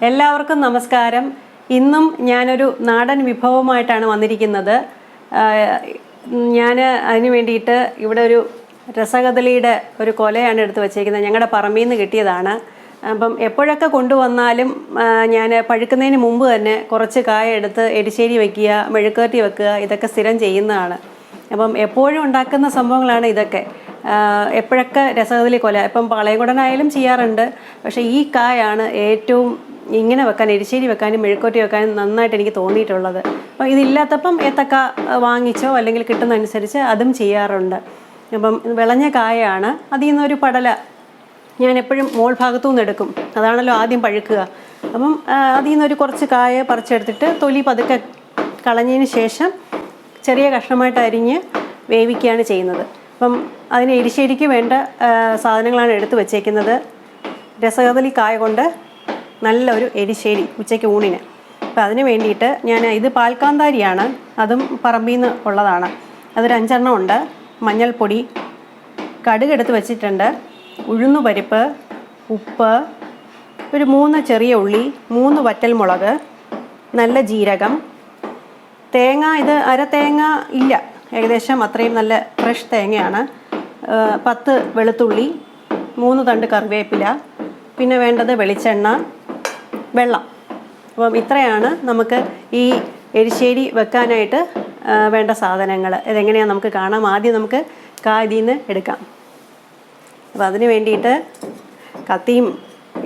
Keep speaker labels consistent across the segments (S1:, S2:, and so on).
S1: എല്ലാവർക്കും നമസ്കാരം. ഇന്നും ഞാനൊരു നാടൻ വിഭവമായിട്ടാണ് വന്നിരിക്കുന്നത്. ഞാൻ അതിന് വേണ്ടിയിട്ട് ഇവിടെ ഒരു രസകദലിയുടെ ഒരു കൊലയാണ് എടുത്ത് വച്ചേക്കുന്നത്. ഞങ്ങളുടെ പറമ്പിൽ നിന്ന് കിട്ടിയതാണ്. അപ്പം എപ്പോഴൊക്കെ കൊണ്ടുവന്നാലും ഞാൻ പഴുക്കുന്നതിന് മുമ്പ് തന്നെ കുറച്ച് കായ എടുത്ത് എരിശ്ശേരി വയ്ക്കുക മെഴുക്കേറ്റി വെക്കുക ഇതൊക്കെ സ്ഥിരം ചെയ്യുന്നതാണ്. അപ്പം എപ്പോഴും ഉണ്ടാക്കുന്ന സംഭവങ്ങളാണ് ഇതൊക്കെ. എപ്പോഴൊക്കെ രസകദലി കൊല ഇപ്പം പാളയംകുടനായാലും ചെയ്യാറുണ്ട്. പക്ഷേ ഈ കായാണ് ഏറ്റവും ഇങ്ങനെ വെക്കാൻ എരിശ്ശേരി വെക്കാനും മെഴുക്കോറ്റി വെക്കാനും നന്നായിട്ട് എനിക്ക് തോന്നിയിട്ടുള്ളത്. അപ്പം ഇതില്ലാത്തപ്പം ഏത്തക്ക വാങ്ങിച്ചോ അല്ലെങ്കിൽ കിട്ടുന്ന അനുസരിച്ച് അതും ചെയ്യാറുണ്ട്. അപ്പം വിളഞ്ഞ കായയാണ് അതിൽ നിന്നൊരു പടല ഞാൻ എപ്പോഴും മോൾ ഭാഗത്തു നിന്ന് എടുക്കും. അതാണല്ലോ ആദ്യം പഴുക്കുക. അപ്പം അതിൽ നിന്നൊരു കുറച്ച് കായ പറിച്ചെടുത്തിട്ട് തൊലി പതുക്കെ കളഞ്ഞതിന് ശേഷം ചെറിയ കഷ്ണമായിട്ട് അരിഞ്ഞ് വേവിക്കുകയാണ് ചെയ്യുന്നത്. അപ്പം അതിന് എരിശ്ശേരിക്ക് വേണ്ട സാധനങ്ങളാണ് എടുത്തു വച്ചേക്കുന്നത്. രസകദലി കായ കൊണ്ട് നല്ലൊരു എരിശ്ശേരി ഉച്ചയ്ക്ക് ഊണിന്. അപ്പോൾ അതിന് വേണ്ടിയിട്ട് ഞാൻ ഇത് പാൽക്കാന്താരിയാണ് അതും പറമ്പിൽ നിന്ന് ഉള്ളതാണ്. അതൊരു അഞ്ചെണ്ണം ഉണ്ട്. മഞ്ഞൾപ്പൊടി കടുക് എടുത്ത് വെച്ചിട്ടുണ്ട്. ഉഴുന്നുപരിപ്പ് ഉപ്പ് ഒരു മൂന്ന് ചെറിയ ഉള്ളി മൂന്ന് വറ്റൽ മുളക് നല്ല ജീരകം. തേങ്ങ ഇത് അര തേങ്ങ ഇല്ല. ഏകദേശം അത്രയും നല്ല ഫ്രഷ് തേങ്ങയാണ്. പത്ത് വെളുത്തുള്ളി മൂന്ന് തണ്ട് കറിവേപ്പില പിന്നെ വേണ്ടത് വെളിച്ചെണ്ണ വെള്ളം. അപ്പം ഇത്രയാണ് നമുക്ക് ഈ എരിശ്ശേരി വെക്കാനായിട്ട് വേണ്ട സാധനങ്ങൾ ഇതെങ്ങനെയാണ് നമുക്ക് കാണാം? ആദ്യം നമുക്ക് കാതിൽ നിന്ന് എടുക്കാം. അപ്പോൾ അതിന് വേണ്ടിയിട്ട് കത്തിയും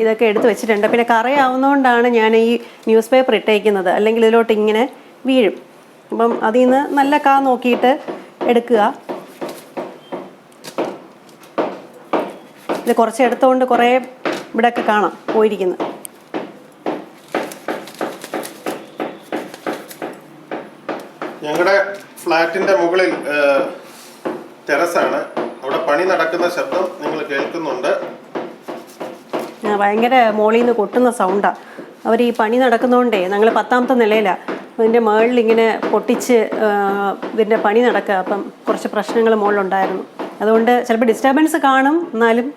S1: ഇതൊക്കെ എടുത്ത് വെച്ചിട്ടുണ്ട്. പിന്നെ കറയാവുന്നതുകൊണ്ടാണ് ഞാൻ ഈ ന്യൂസ് പേപ്പർ ഇട്ടേക്കുന്നത്. അല്ലെങ്കിൽ ഇതിലോട്ട് ഇങ്ങനെ വീഴും. അപ്പം അതിൽ നിന്ന് നല്ല കാ നോക്കിയിട്ട് എടുക്കുക. ഇത് കുറച്ച് എടുത്തുകൊണ്ട് കുറേ ഇവിടെയൊക്കെ കാണാം പോയിരിക്കുന്നത്.
S2: ഞങ്ങളുടെ ഫ്ലാറ്റിന്റെ മുകളിൽ ടെറസാണ്. അവിടെ പണി നടക്കുന്ന ശബ്ദം നിങ്ങൾ കേൾക്കുന്നുണ്ട്.
S1: ഭയങ്കര മോളിൽ നിന്ന് കൊട്ടുന്ന സൗണ്ടാണ് അവർ ഈ പണി നടക്കുന്നതുകൊണ്ടേ ഞങ്ങൾ പത്താമത്തെ നിലയിലാണ് അതിന്റെ മുകളിൽ ഇങ്ങനെ പൊട്ടിച്ച് ഇതിന്റെ പണി നടക്കുക അപ്പം കുറച്ച് പ്രശ്നങ്ങൾ മുകളിലുണ്ടായിരുന്നു അതുകൊണ്ട് ചിലപ്പോൾ ഡിസ്റ്റർബൻസ് കാണും എന്നാലും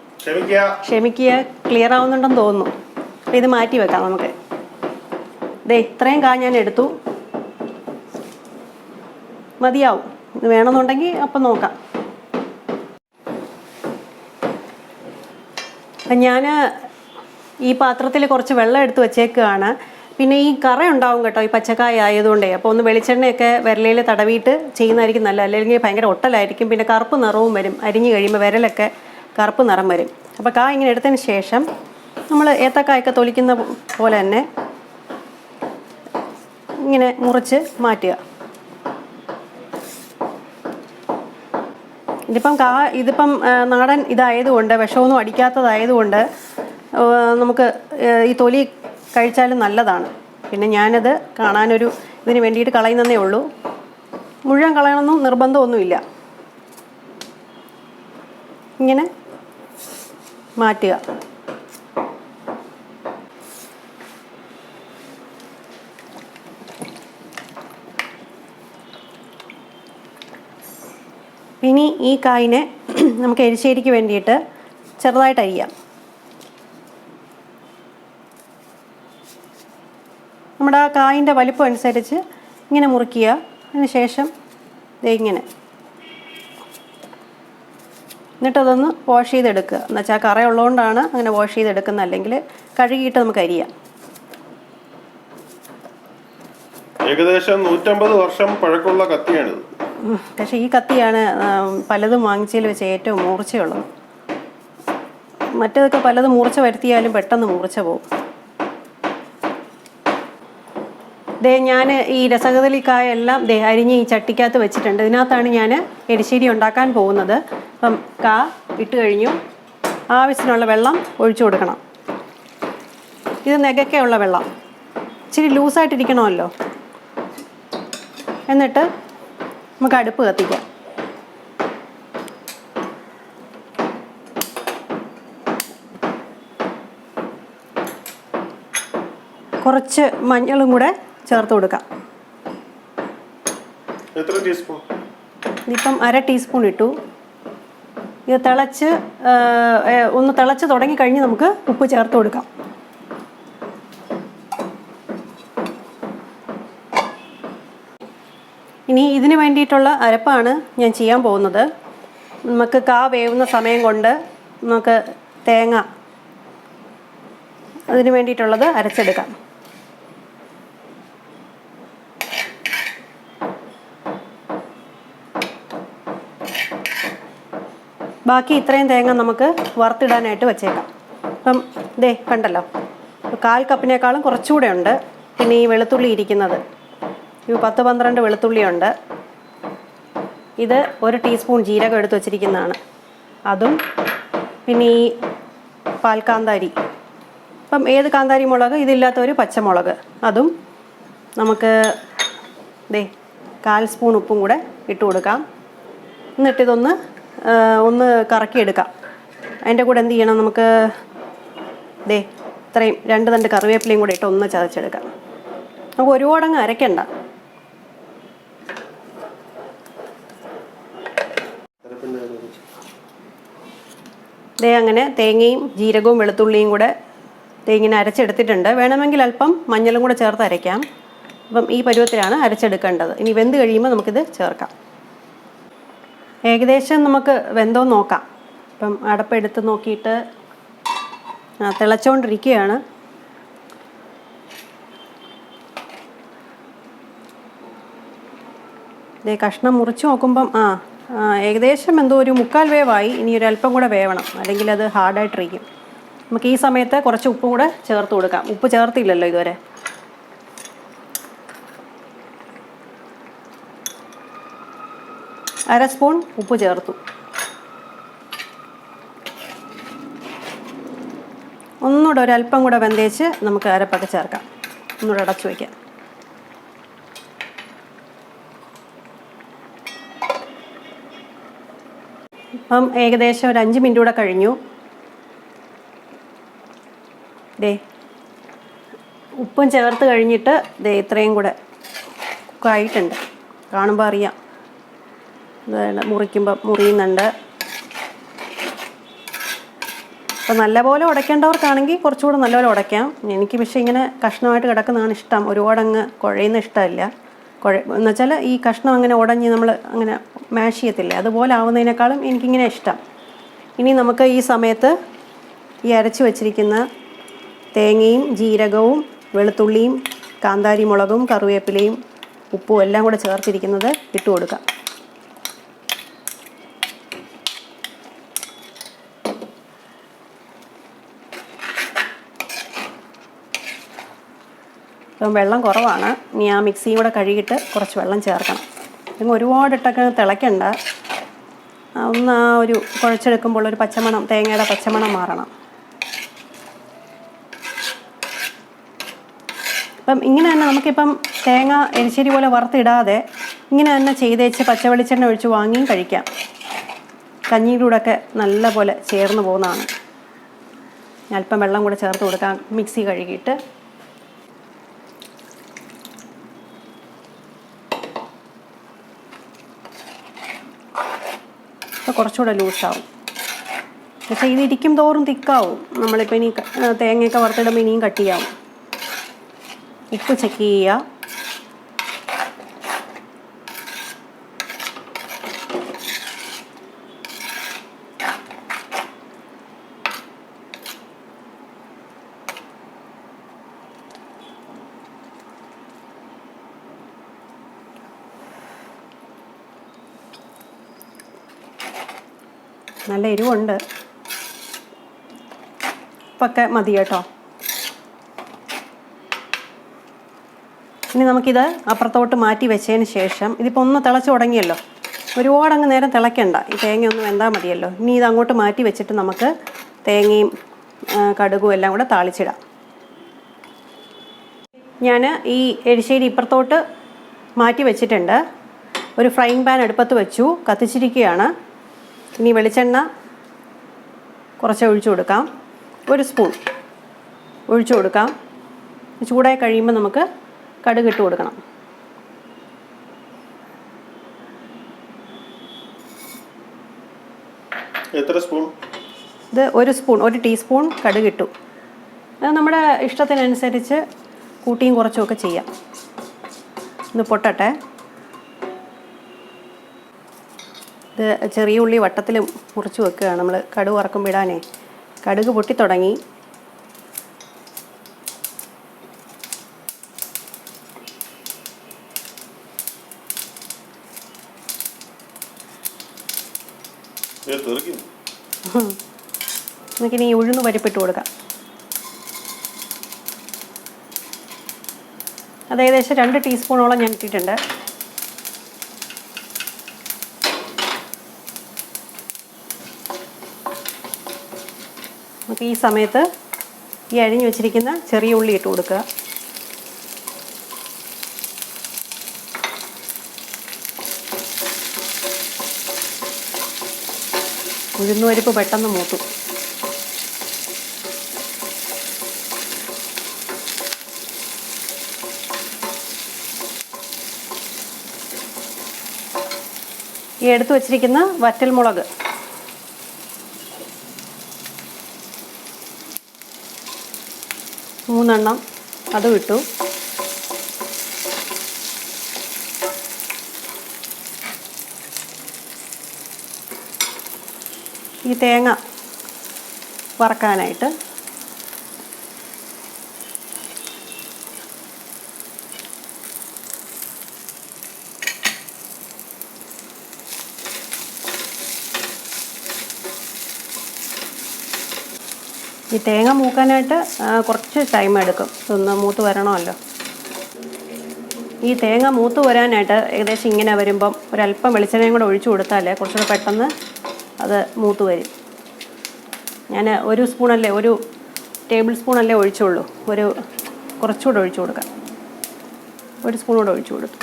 S2: ക്ഷമിക്കുക.
S1: ക്ലിയർ ആവുന്നുണ്ടെന്ന് തോന്നുന്നു. അപ്പം ഇത് മാറ്റി വെക്കാം നമുക്ക്. ദേ ഇത്രയും കാ ഞാൻ എടുത്തു. മതിയാവും. വേണമെന്നുണ്ടെങ്കിൽ അപ്പം നോക്കാം. അപ്പം ഞാൻ ഈ പാത്രത്തിൽ കുറച്ച് വെള്ളം എടുത്ത് വെച്ചേക്കുകയാണ് പിന്നെ ഈ കറ ഉണ്ടാവും കേട്ടോ ഈ പച്ചക്കായ ആയതുകൊണ്ടേ. അപ്പോൾ ഒന്ന് വെളിച്ചെണ്ണയൊക്കെ വിരലയിൽ തടവിയിട്ട് ചെയ്യുന്നതായിരിക്കും നല്ല അല്ലെങ്കിൽ ഭയങ്കര ഒട്ടലായിരിക്കും. പിന്നെ കറുപ്പ് നിറവും വരും. അരിഞ്ഞു കഴിയുമ്പോൾ വിരലൊക്കെ കറുപ്പ് നിറം വരും. അപ്പോൾ കായ ഇങ്ങനെ എടുത്തതിന് ശേഷം നമ്മൾ ഏത്തക്കായൊക്കെ തൊലിക്കുന്ന പോലെ തന്നെ ഇങ്ങനെ മുറിച്ച് മാറ്റുക. ഇതിപ്പം കാ ഇതിപ്പം നാടൻ ഇതായതുകൊണ്ട് വിഷമൊന്നും അടിക്കാത്തതായതുകൊണ്ട് നമുക്ക് ഈ തൊലി കഴിച്ചാലും നല്ലതാണ്. പിന്നെ ഞാനത് കാണാനൊരു ഇതിന് വേണ്ടിയിട്ട് കളയുന്നതേ ഉള്ളൂ. മുഴുവൻ കളയണമെന്നും നിർബന്ധമൊന്നുമില്ല. ഇങ്ങനെ മാറ്റുക. ഇനി ഈ കായിനെ നമുക്ക് എരിശ്ശേരിക്ക് വേണ്ടിയിട്ട് ചെറുതായിട്ട് അരിയാം. നമ്മുടെ ആ കായിന്റെ വലിപ്പം അനുസരിച്ച് ഇങ്ങനെ മുറിക്കുക അതിന് ശേഷം ഇങ്ങനെ. എന്നിട്ടതൊന്ന് വാഷ് ചെയ്തെടുക്കുക. എന്നുവെച്ചാൽ കറയുള്ളതുകൊണ്ടാണ് അങ്ങനെ വാഷ് ചെയ്തെടുക്കുന്നത്. അല്ലെങ്കിൽ കഴുകിയിട്ട് നമുക്ക് അരിയാം.
S2: ഏകദേശം നൂറ്റമ്പത് വർഷം പഴക്കമുള്ള കത്തിയാണിത്.
S1: പക്ഷേ ഈ കത്തിയാണ് പലതും വാങ്ങിച്ചതിൽ വെച്ച് ഏറ്റവും മൂർച്ചയുള്ളത്. മറ്റേതൊക്കെ പലതും മൂർച്ച വരുത്തിയാലും പെട്ടെന്ന് മൂർച്ച പോകും. ദേ ഞാൻ ഈ രസകദളിക്കായ എല്ലാം ദേ അരിഞ്ഞ് ഈ ചട്ടിക്കകത്ത് വെച്ചിട്ടുണ്ട്. ഇതിനകത്താണ് ഞാൻ എരിശ്ശേരി ഉണ്ടാക്കാൻ പോകുന്നത്. അപ്പം കാ ഇട്ട് കഴിഞ്ഞു. ആവശ്യത്തിനുള്ള വെള്ളം ഒഴിച്ചു കൊടുക്കണം. ഇത് നെകയ്ക്കുള്ള വെള്ളം. ഇച്ചിരി ലൂസായിട്ടിരിക്കണമല്ലോ. എന്നിട്ട് നമുക്ക് അടുപ്പ് കത്തിക്കാം. കുറച്ച് മഞ്ഞളും കൂടെ ചേർത്ത് കൊടുക്കാം.
S2: എത്ര ടീസ്പൂൺ?
S1: ഇതിപ്പം അര ടീസ്പൂൺ ഇട്ടു. ഇത് തിളച്ച് ഒന്ന് തിളച്ച് തുടങ്ങി കഴിഞ്ഞ് നമുക്ക് ഉപ്പ് ചേർത്ത് കൊടുക്കാം. ഇനി ഇതിന് വേണ്ടിയിട്ടുള്ള അരപ്പാണ് ഞാൻ ചെയ്യാൻ പോകുന്നത്. നമുക്ക് കാ വേവുന്ന സമയം കൊണ്ട് നമുക്ക് തേങ്ങ അതിന് വേണ്ടിയിട്ടുള്ളത് അരച്ചെടുക്കാം. ബാക്കി ഇത്രയും തേങ്ങ നമുക്ക് വറുത്തിടാനായിട്ട് വെച്ചേക്കാം. അപ്പം ദേ കണ്ടല്ലോ. കാൽ കപ്പിനേക്കാളും കുറച്ചുകൂടെ ഉണ്ട്. പിന്നെ ഈ വെളുത്തുള്ളി ഇരിക്കുന്നത്. പത്ത് പന്ത്രണ്ട് വെളുത്തുള്ളിയുണ്ട്. ഇത് ഒരു ടീസ്പൂൺ ജീരകം എടുത്ത് വച്ചിരിക്കുന്നതാണ്. അതും പിന്നെ ഈ പാൽ കാന്താരി ഇപ്പം ഏത് കാന്താരി മുളക്? ഇതില്ലാത്തൊരു പച്ചമുളക്. അതും നമുക്ക് ദേ കാൽ സ്പൂൺ ഉപ്പും കൂടെ ഇട്ട് കൊടുക്കാം. എന്നിട്ട് ഇതൊന്ന് ഒന്ന് കറക്കിയെടുക്കാം. അതിന്റെ കൂടെ എന്ത് ചെയ്യണം? നമുക്ക് ദേ ഇത്രയും രണ്ട് തണ്ട് കറിവേപ്പിലയും കൂടെ ഇട്ട് ഒന്ന് ചതച്ചെടുക്കാം. നമുക്ക് ഒരുപാടങ്ങ് അരയ്ക്കണ്ട ദേ അങ്ങനെ തേങ്ങയും ജീരകവും വെളുത്തുള്ളിയും കൂടെ തേങ്ങനെ അരച്ചെടുത്തിട്ടുണ്ട്. വേണമെങ്കിൽ അല്പം മഞ്ഞളും കൂടെ ചേർത്ത് അരയ്ക്കാം. അപ്പം ഈ പരുവത്തിലാണ് അരച്ചെടുക്കേണ്ടത്. ഇനി വെന്ത് കഴിയുമ്പോൾ നമുക്കിത് ചേർക്കാം. ഏകദേശം നമുക്ക് വെന്തോ നോക്കാം. അപ്പം അടപ്പെടുത്ത് നോക്കിയിട്ട് തിളച്ചുകൊണ്ടിരിക്കുകയാണ് ദേ കഷ്ണം മുറിച്ച് നോക്കുമ്പം ആ, ഏകദേശം എന്തോ ഒരു മുക്കാൽ വേവായി. ഇനി ഒരു അല്പം കൂടെ വേവണം. അല്ലെങ്കിൽ അത് ഹാർഡായിട്ടിരിക്കും. നമുക്ക് ഈ സമയത്ത് കുറച്ച് ഉപ്പ് കൂടെ ചേർത്ത് കൊടുക്കാം. ഉപ്പ് ചേർത്തില്ലല്ലോ ഇതുവരെ. അര സ്പൂൺ ഉപ്പ് ചേർത്തു. ഒന്നുകൂടെ ഒരല്പം കൂടെ വെന്തേച്ച് നമുക്ക് അരപ്പൊക്കെ ചേർക്കാം. ഒന്നുകൂടെ അടച്ചു വയ്ക്കാം. ഇപ്പം ഏകദേശം ഒരു അഞ്ച് മിനിറ്റ് കൂടെ കഴിഞ്ഞു. ദേ ഉപ്പും ചേർത്ത് കഴിഞ്ഞിട്ട് ദേ ഇത്രയും കൂടെ കുക്കായിട്ടുണ്ട് കാണുമ്പോൾ അറിയാം. ഇതാണ് മുറിക്കുമ്പോൾ മുറിയുന്നുണ്ട്. അപ്പോൾ നല്ലപോലെ ഉടയ്ക്കേണ്ടവർക്കാണെങ്കിൽ കുറച്ചുകൂടെ നല്ലപോലെ ഉടയ്ക്കാം. എനിക്ക് പക്ഷേ ഇങ്ങനെ കഷ്ണമായിട്ട് കിടക്കുന്നതാണ് ഇഷ്ടം. ഒരുപാടങ്ങ് കുഴയുന്ന ഇഷ്ടമല്ല. കുഴ എന്നുവെച്ചാൽ ഈ കഷ്ണം അങ്ങനെ ഉടഞ്ഞ് നമ്മൾ അങ്ങനെ മാഷ് ചെയ്യത്തില്ലേ? അതുപോലെ ആവുന്നതിനേക്കാളും എനിക്കിങ്ങനെ ഇഷ്ടം. ഇനി നമുക്ക് ഈ സമയത്ത് ഈ അരച്ച് വച്ചിരിക്കുന്ന തേങ്ങയും ജീരകവും വെളുത്തുള്ളിയും കാന്താരി മുളകും കറിവേപ്പിലയും ഉപ്പും എല്ലാം കൂടെ ചേർത്തിരിക്കുന്നത് ഇട്ട് കൊടുക്കാം ഇപ്പം വെള്ളം കുറവാണ്. ഇനി ആ മിക്സിയും കൂടെ കഴുകിയിട്ട് കുറച്ച് വെള്ളം ചേർക്കണം. ഇങ്ങ് ഒരുപാടിട്ടൊക്കെ തിളയ്ക്കണ്ട. ആ, ഒന്ന് ആ ഒരു കുഴച്ചെടുക്കുമ്പോൾ ഒരു പച്ചമണം തേങ്ങയുടെ പച്ചമണം മാറണം. അപ്പം ഇങ്ങനെ തന്നെ നമുക്കിപ്പം തേങ്ങ എരിശ്ശേരി പോലെ വറുത്തിടാതെ ഇങ്ങനെ തന്നെ ചെയ്തേച്ച് പച്ചവെളിച്ചെണ്ണ ഒഴിച്ച് വാങ്ങിയും കഴിക്കാം. കഞ്ഞിയുടെ കൂടെയൊക്കെ നല്ല പോലെ ചേർന്ന് പോകുന്നതാണ്. അല്പം വെള്ളം കൂടെ ചേർത്ത് കൊടുക്കാം. മിക്സി കഴുകിയിട്ട് അപ്പോൾ കുറച്ചുകൂടെ ലൂസാവും. പക്ഷേ ഇത് ഇരിക്കും തോറും തിക്കാവും. നമ്മളിപ്പോൾ ഇനി തേങ്ങയൊക്കെ വറുത്തിടുമ്പോൾ ഇനിയും കട്ടിയാവും. ഉപ്പ് ചെക്ക് ചെയ്യുക നല്ല എരിവുണ്ട് ഇപ്പൊക്കെ മതി കേട്ടോ. ഇനി നമുക്കിത് അപ്പുറത്തോട്ട് മാറ്റി വെച്ചതിന് ശേഷം ഇതിപ്പോൾ ഒന്ന് തിളച്ച് തുടങ്ങിയല്ലോ. ഒരുപാട് അങ്ങ് നേരം തിളയ്ക്കണ്ട. ഈ തേങ്ങ ഒന്ന് വെന്താൽ മതിയല്ലോ. ഇനി ഇത് അങ്ങോട്ട് മാറ്റി വെച്ചിട്ട് നമുക്ക് തേങ്ങയും കടുകും എല്ലാം കൂടെ താളിച്ചിടാം. ഞാൻ ഈ എരിശ്ശേരി ഇപ്പുറത്തോട്ട് മാറ്റി വെച്ചിട്ടുണ്ട്. ഒരു ഫ്രൈങ് പാൻ അടുപ്പത്ത് വെച്ചു. കത്തിച്ചിരിക്കുകയാണ്. ഇനി വെളിച്ചെണ്ണ കുറച്ച് ഒഴിച്ചു കൊടുക്കാം. ഒരു സ്പൂൺ ഒഴിച്ചു കൊടുക്കാം. ചൂടായി കഴിയുമ്പോൾ നമുക്ക് കടുക് ഇട്ട് കൊടുക്കണം.
S2: എത്ര സ്പൂൺ
S1: ഇത് ഒരു സ്പൂൺ ഒരു ടീസ്പൂൺ കടുക് ഇട്ടു. അത് നമ്മുടെ ഇഷ്ടത്തിനനുസരിച്ച് കൂട്ടിയും കുറച്ചുമൊക്കെ ചെയ്യാം. ഒന്ന് പൊട്ടട്ടെ. ഇത് ചെറിയ ഉള്ളി വട്ടത്തിൽ മുറിച്ച് വെക്കുകയാണ്. നമ്മൾ കടുക് വറക്കുമ്പോൾ ഇടാനേ. കടുക് പൊട്ടിത്തുടങ്ങി നമുക്കിനി ഈ ഉഴുന്ന് പരിപ്പിട്ട് കൊടുക്കാം. അത് ഏകദേശം രണ്ട് ടീസ്പൂണോളം ഞാൻ ഇട്ടിട്ടുണ്ട്. നമുക്ക് ഈ സമയത്ത് ഈ അരിഞ്ഞു വെച്ചിരിക്കുന്ന ചെറിയ ഉള്ളി ഇട്ട് കൊടുക്കുക. ഉഴുന്നുപരിപ്പ് പെട്ടെന്ന് മൂത്തു. ഈ എടുത്തു വച്ചിരിക്കുന്ന വറ്റൽമുളക്. മൂന്നെണ്ണം അതും ഇട്ടു ഈ തേങ്ങ വറക്കാനായിട്ട് ഈ തേങ്ങ മൂക്കാനായിട്ട് കുറച്ച് ടൈം എടുക്കും. ഒന്ന് മൂത്ത് വരണമല്ലോ. ഈ തേങ്ങ മൂത്ത് വരാനായിട്ട് ഏകദേശം ഇങ്ങനെ വരുമ്പം ഒരല്പം വെളിച്ചെണ്ണയും കൂടെ ഒഴിച്ചു കൊടുത്താൽ കുറച്ചുകൂടെ പെട്ടെന്ന് അത് മൂത്ത് വരും. ഞാൻ ഒരു സ്പൂണല്ലേ ഒരു ടേബിൾ സ്പൂണല്ലേ ഒഴിച്ചുള്ളൂ. ഒരു കുറച്ചുകൂടെ ഒഴിച്ചു കൊടുക്കാം. ഒരു സ്പൂൺ കൂടെ ഒഴിച്ചു കൊടുത്തു.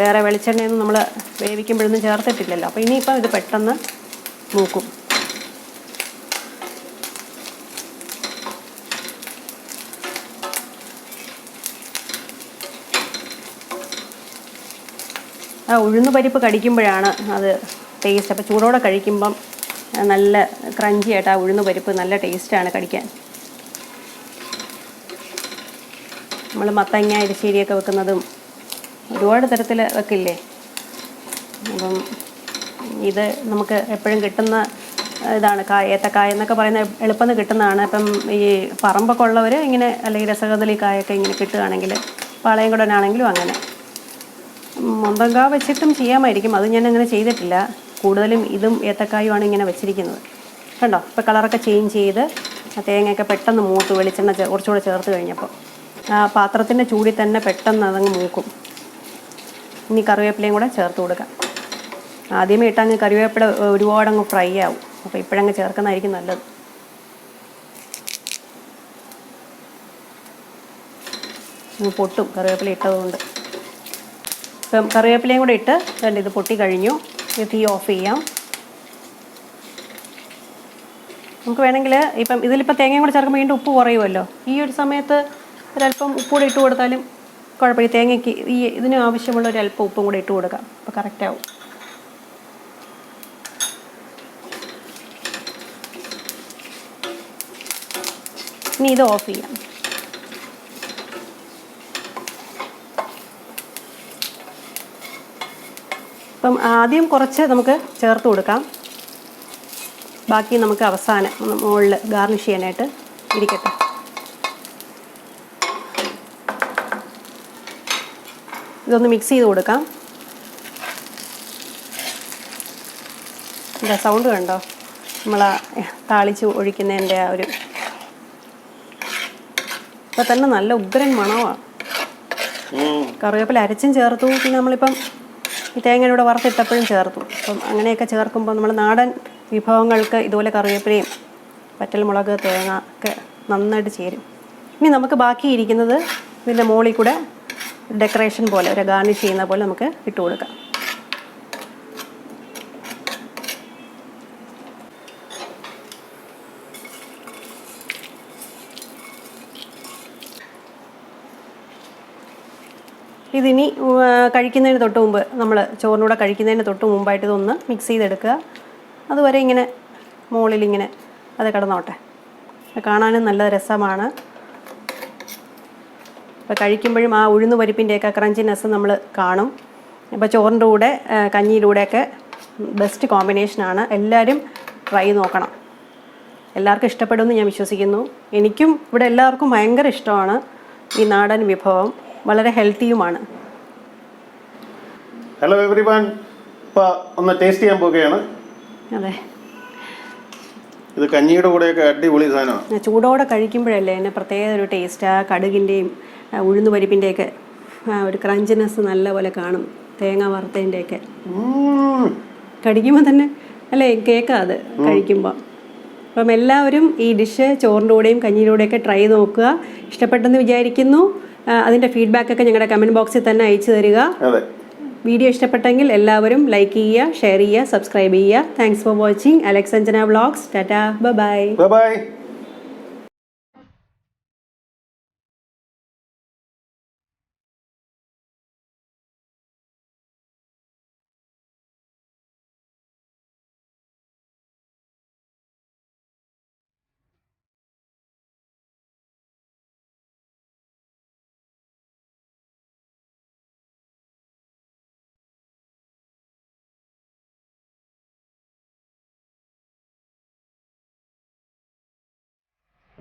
S1: വേറെ വെളിച്ചെണ്ണയൊന്നും നമ്മൾ വേവിക്കുമ്പോഴൊന്നും ചേർത്തിട്ടില്ലല്ലോ. അപ്പോൾ ഇനിയിപ്പം ഇത് പെട്ടെന്ന് മൂക്കും. ആ ഉഴുന്ന് പരിപ്പ് കടിക്കുമ്പോഴാണ് അത് ടേസ്റ്റ് അപ്പോൾ ചൂടോടെ കഴിക്കുമ്പം നല്ല ക്രഞ്ചി ആയിട്ട് ആ ഉഴുന്ന് പരിപ്പ് നല്ല ടേസ്റ്റാണ് കടിക്കാൻ. നമ്മൾ മത്തങ്ങ എരിശ്ശേരിയൊക്കെ വെക്കുന്നതും ഒരുപാട് തരത്തിൽ വെക്കില്ലേ? അപ്പം ഇത് നമുക്ക് എപ്പോഴും കിട്ടുന്ന ഇതാണ്. കായ ഏത്തക്കായ എന്നൊക്കെ പറയുന്ന എളുപ്പം കിട്ടുന്നതാണ്. അപ്പം ഈ പറമ്പൊക്കെ ഉള്ളവർ ഇങ്ങനെ അല്ലെങ്കിൽ രസകദളി കായൊക്കെ ഇങ്ങനെ കിട്ടുകയാണെങ്കിൽ പാളയം പാളയംകുടനാണെങ്കിലും അങ്ങനെ. മൊന്തങ്ക വെച്ചിട്ടും ചെയ്യാമായിരിക്കും. അത് ഞാൻ അങ്ങനെ ചെയ്തിട്ടില്ല. കൂടുതലും ഇതും ഏത്തക്കായുമാണ് ഇങ്ങനെ വെച്ചിരിക്കുന്നത്. കണ്ടോ? ഇപ്പോൾ കളറൊക്കെ ചേഞ്ച് ചെയ്ത് തേങ്ങയൊക്കെ പെട്ടെന്ന് മൂത്ത് വെളിച്ചെണ്ണ കുറച്ചുകൂടെ ചേർത്ത് കഴിഞ്ഞപ്പോൾ. ആ പാത്രത്തിന്റെ ചൂടിൽ തന്നെ പെട്ടെന്ന് അതങ്ങ് മൂക്കും. ഇനി കറിവേപ്പിലയും കൂടെ ചേർത്ത് കൊടുക്കാം. ആദ്യമേ ഇട്ടങ്ങ് കറിവേപ്പില ഒരുപാടങ്ങ് ഫ്രൈ ആവും. അപ്പോൾ ഇപ്പോഴങ്ങ് ചേർക്കുന്നതായിരിക്കും നല്ലത്. പൊട്ടും കറിവേപ്പില ഇട്ടതുകൊണ്ട്. ഇപ്പം കറിവേപ്പിലയും കൂടെ ഇട്ട് ഇത് പൊട്ടി കഴിഞ്ഞു. ഇത് തീ ഓഫ് ചെയ്യാം. നമുക്ക് വേണമെങ്കിൽ ഇപ്പം ഇതിലിപ്പോൾ തേങ്ങയും കൂടെ ചേർക്കുമ്പോൾ വീണ്ടും ഉപ്പ് കുറയുമല്ലോ. ഈ ഒരു സമയത്ത് ഒരല്പം ഉപ്പ് കൂടെ ഇട്ട് കൊടുത്താലും കുഴപ്പമില്ല. തേങ്ങയ്ക്ക് ഈ ഇതിന് ആവശ്യമുള്ള ഒരു അല്പം ഉപ്പും കൂടെ ഇട്ട് കൊടുക്കാം. അപ്പോൾ കറക്റ്റാവും ഇനി ഇത് ഓഫ് ചെയ്യാം. അപ്പം ആദ്യം കുറച്ച് നമുക്ക് ചേർത്ത് കൊടുക്കാം. ബാക്കി നമുക്ക് അവസാനം മുകളിൽ ഗാർണിഷ് ചെയ്യാനായിട്ട് ഇരിക്കട്ടെ. ഇതൊന്ന് മിക്സ് ചെയ്ത് കൊടുക്കാം. എന്താ സൗണ്ട് കണ്ടോ? നമ്മൾ താളിച്ച് ഒഴിക്കുന്നതിന്റെ ആ ഒരു ഇപ്പം തന്നെ നല്ല ഉഗ്രൻ മണമാണ്. കറിവേപ്പില അരച്ചും ചേർത്തു. പിന്നെ നമ്മളിപ്പം ഈ തേങ്ങയുടെ വറുത്തിട്ടപ്പോഴും ചേർത്തു. അപ്പം അങ്ങനെയൊക്കെ ചേർക്കുമ്പോൾ നമ്മൾ നാടൻ വിഭവങ്ങൾക്ക് ഇതുപോലെ കറിവേപ്പിലയും പറ്റൽമുളക് തേങ്ങ ഒക്കെ നന്നായിട്ട് ചേരും. ഇനി നമുക്ക് ബാക്കി ഇരിക്കുന്നത് ഇതിന്റെ മുകളിൽ കൂടെ ഡെക്കറേഷൻ പോലെ ഒരു ഗാർണിഷ് ചെയ്യുന്ന പോലെ നമുക്ക് ഇട്ട് കൊടുക്കാം. ഇതിനി കഴിക്കുന്നതിന് തൊട്ട് മുമ്പ് നമ്മൾ ചോറിനൂടെ കഴിക്കുന്നതിന് തൊട്ട് മുമ്പായിട്ട് ഇതൊന്ന് മിക്സ് ചെയ്തെടുക്കുക. അതുവരെ ഇങ്ങനെ മുകളിൽ ഇങ്ങനെ അത് കിടന്നോട്ടെ. കാണാനും നല്ല രസമാണ്. ഇപ്പോൾ കഴിക്കുമ്പോഴും ആ ഉഴുന്ന് പരിപ്പിന്റെയൊക്കെ ക്രഞ്ചിനെസ് നമ്മൾ കാണും. ഇപ്പോൾ ചോറിന്റെ കൂടെ കഞ്ഞിയിലൂടെയൊക്കെ ബെസ്റ്റ് കോമ്പിനേഷനാണ് എല്ലാവരും ട്രൈ നോക്കണം. എല്ലാവർക്കും ഇഷ്ടപ്പെടുമെന്ന് ഞാൻ വിശ്വസിക്കുന്നു. എനിക്കും ഇവിടെ എല്ലാവർക്കും ഭയങ്കര ഇഷ്ടമാണ് ഈ നാടൻ വിഭവം. വളരെ ഹെൽത്തിയുമാണ്.
S3: ഹലോ എവറി വൺ ഇപ്പോൾ ഒന്ന് ടേസ്റ്റ് ചെയ്യാൻ പോവുകയാണ്.
S1: അതെ.
S3: ഇത് കഞ്ഞിയുടെ കൂടെയൊക്കെ അടിപൊളി സാധനമാണ്.
S1: ചൂടോടെ കഴിക്കുമ്പോഴല്ലേ അതിന് പ്രത്യേക ഒരു ടേസ്റ്റ് ആ കടുകിന്റെയും ഉഴുന്ന് പരിപ്പിന്റെയൊക്കെ ഒരു ക്രഞ്ചിനെസ് നല്ലപോലെ കാണും. തേങ്ങ
S3: വറുത്തതിന്റെയൊക്കെ.
S1: കടിക്കുമ്പോൾ തന്നെ അല്ലേ കേൾക്കാം അത് കഴിക്കുമ്പോൾ അപ്പം എല്ലാവരും ഈ ഡിഷ് ചോറിന്റെ കൂടെയും കഞ്ഞിയുടെ കൂടെയൊക്കെ ട്രൈ നോക്കുക. ഇഷ്ടപ്പെട്ടെന്ന് വിചാരിക്കുന്നു. അതിന്റെ ഫീഡ്ബാക്കൊക്കെ ഞങ്ങളുടെ കമന്റ് ബോക്സിൽ തന്നെ അയച്ചു തരിക. വീഡിയോ ഇഷ്ടപ്പെട്ടെങ്കിൽ എല്ലാവരും ലൈക്ക് ചെയ്യുക ഷെയർ ചെയ്യുക സബ്സ്ക്രൈബ് ചെയ്യുക. Thanks for watching Alex Anjana vlogs tata bye
S3: bye